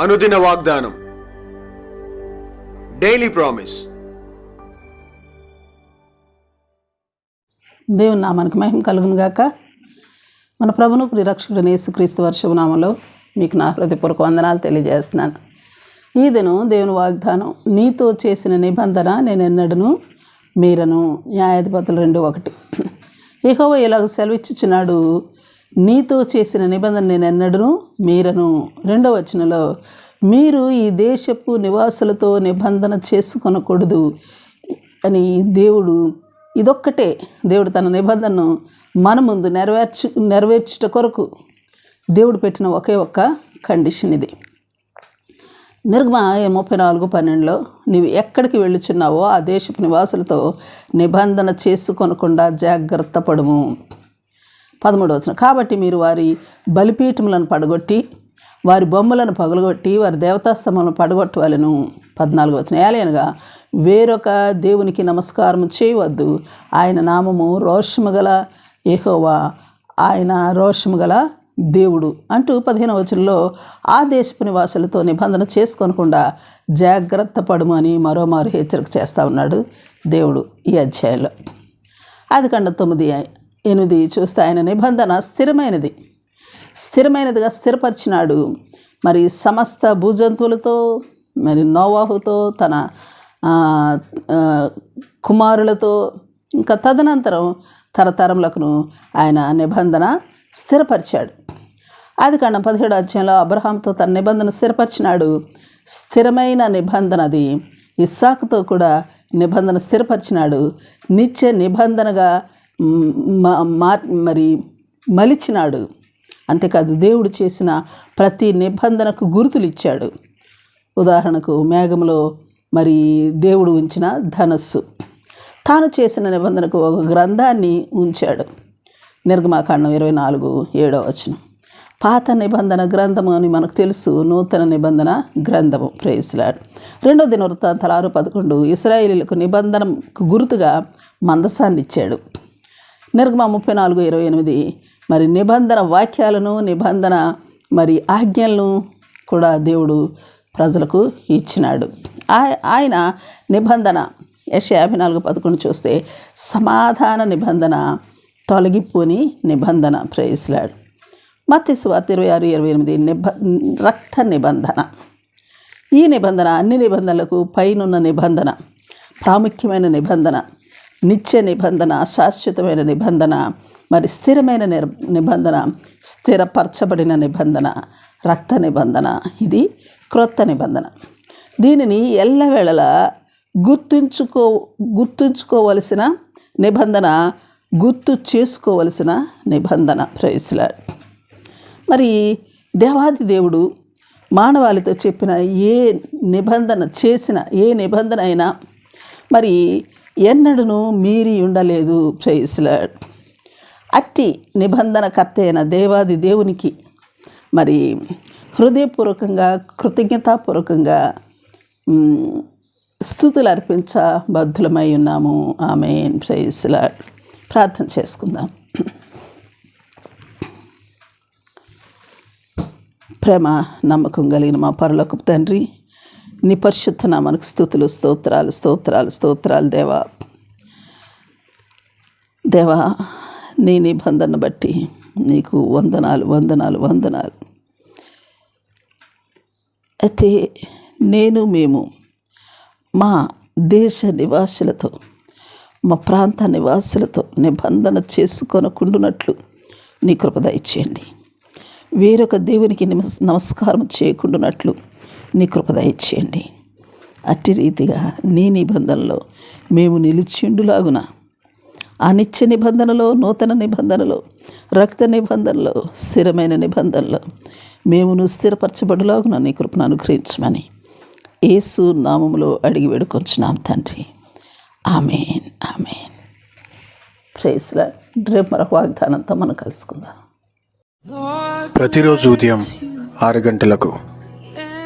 అనుదిన వాగ్దానం. Daily promise దేవుని నామానికి మహిమ కలుగును గాక. మన ప్రభును ప్రిరక్షకుడు యేసుక్రీస్తు వర్షభనామంలో మీకు నా హృదయపూర్వక వందనాలు తెలియజేస్తున్నాను. ఈ దినం దేవుని వాగ్దానం నీతో చేసిన నిబంధన నేను ఎన్నడను మీరను. న్యాయాధిపతులు రెండు ఒకటి. యెహోవా ఇలాగ సెలవిచ్చుచున్నాడు నీతో చేసిన నిబంధన నేను ఎన్నడను మీరను. రెండో వచనంలో మీరు ఈ దేశపు నివాసులతో నిబంధన చేసుకొనకూడదు అని దేవుడు ఇదొక్కటే దేవుడు తన నిబంధనను మన ముందు నెరవేర్చు నెరవేర్చుట కొరకు దేవుడు పెట్టిన ఒకే ఒక్క కండిషన్ ఇది. నిర్గమ ముప్పై నాలుగు పన్నెండులో నీవు ఎక్కడికి వెళ్ళుచున్నావో ఆ దేశపు నివాసులతో నిబంధన చేసుకొనకుండా జాగ్రత్త పడము. పదమూడు వచ్చిన కాబట్టి మీరు వారి బలిపీఠములను పడగొట్టి వారి బొమ్మలను పగలగొట్టి వారి దేవతాస్తంభములను పడగొట్టవలను. పద్నాలుగు వచ్చిన ఏలయనగా వేరొక దేవునికి నమస్కారం చేయవద్దు. ఆయన నామము రోషము గల ఏహోవా ఆయన రోషము గల దేవుడు. అంటూ పదిహేను వచనంలో ఆ దేశపు నివాసులతో నిబంధన చేసుకోనకుండా జాగ్రత్త పడము అని మరోమారు హెచ్చరిక చేస్తూ ఉన్నాడు దేవుడు ఈ అధ్యాయంలో. అది కండ తొమ్మిది ఎనిమిది చూస్తే ఆయన నిబంధన స్థిరమైనది. స్థిరమైనదిగా స్థిరపరిచినాడు. మరి సమస్త భూజంతువులతో మరి నోవాహుతో తన కుమారులతో ఇంకా తదనంతరం తరతరములకును ఆయన నిబంధన స్థిరపరిచాడు. అది కాండం పదిహేడు అధ్యాయంలో అబ్రహాంతో తన నిబంధన స్థిరపరిచినాడు. స్థిరమైన నిబంధనది ఇస్సాకుతో కూడా నిబంధన స్థిరపరిచినాడు. నిత్య నిబంధనగా మా- మరి మలిచినాడు. అంతేకాదు దేవుడు చేసిన ప్రతి నిబంధనకు గుర్తులు ఇచ్చాడు ఉదాహరణకు మేఘంలో మరి దేవుడు ఉంచిన ధనస్సు. తాను చేసిన నిబంధనకు ఒక గ్రంథాన్ని ఉంచాడు. నిర్గమాకాండం ఇరవై నాలుగు ఏడో వచనం. పాత నిబంధన గ్రంథము అని మనకు తెలుసు. నూతన నిబంధన గ్రంథము. ప్రేయస్లాడు రెండో దిన దినవృత్తాంతాలు ఆరు పదకొండు. ఇస్రాయేలీలకు నిబంధనకు గుర్తుగా మందసాన్ని ఇచ్చాడు నిర్గమ ముప్పై నాలుగు ఇరవై ఎనిమిది. మరి నిబంధన వాక్యాలను నిబంధన మరి ఆజ్ఞలను కూడా దేవుడు ప్రజలకు ఇచ్చినాడు. ఆయన నిబంధన యశ యాభై నాలుగు పదకొండు చూస్తే సమాధాన నిబంధన తొలగిపోని నిబంధన ప్రేయస్లాడు మత్తి సువార్త ఇరవై ఆరు ఇరవై ఎనిమిది నిబ రక్త నిబంధన. ఈ నిబంధన అన్ని నిబంధనలకు పైనున్న నిబంధన ప్రాముఖ్యమైన నిబంధన. నిత్య నిబంధన శాశ్వతమైన నిబంధన మరి స్థిరమైన నిబంధన స్థిరపరచబడిన నిబంధన రక్త నిబంధన ఇది క్రొత్త నిబంధన. దీనిని ఎల్లవేళలా గుర్తుంచుకో గుర్తుంచుకోవలసిన నిబంధన గుర్తు చేసుకోవలసిన నిబంధన. ప్రవేశలాడు మరి దేవాది దేవుడు మానవాళితో చెప్పిన ఏ నిబంధన చేసిన ఏ నిబంధన అయినా మరి ఎన్నడను మీరి ఉండలేదు ప్రేయస్లాడ్ అట్టి నిబంధనకర్త అయిన దేవాది దేవునికి మరి హృదయపూర్వకంగా కృతజ్ఞతాపూర్వకంగా స్థుతులు అర్పించ బద్ధులమై ఉన్నాము. ఆమె ప్రేయస్లాడ్ ప్రార్థన చేసుకుందాం. ప్రేమ నమ్మకం కలిగిన మా పరలోకపు తండ్రి నీ పరిశుద్ధ నామానికి స్థుతులు స్తోత్రాలు స్తోత్రాలు స్తోత్రాలు దేవా. దేవా నీ నిబంధన బట్టి నీకు వందనాలు వందనాలు వందనాలు. అయితే నేను మేము మా దేశ నివాసులతో మా ప్రాంత నివాసులతో నిబంధన చేసుకొనకుండునట్లు నీ కృపద ఇచ్చేయండి వేరొక దేవునికి నమస్కారం చేయకుండానట్లు నీ కృప దయచేయండి. అట్టి రీతిగా నీ నిబంధనలో మేము నిలిచిండులాగున ఆ నిత్య నిబంధనలో నూతన నిబంధనలో రక్త నిబంధనలో స్థిరమైన నిబంధనలో మేమును స్థిరపరచబడులాగున నీ కృపను అనుగ్రహించమని ఏసు నామములో అడిగి వేడుకొంచున్నాం తండ్రి. Amen amen. ప్రేస్లా రేపు మరొక వాగ్దానంతో మనం కలుసుకుందాం. ప్రతిరోజు ఉదయం ఆరు గంటలకు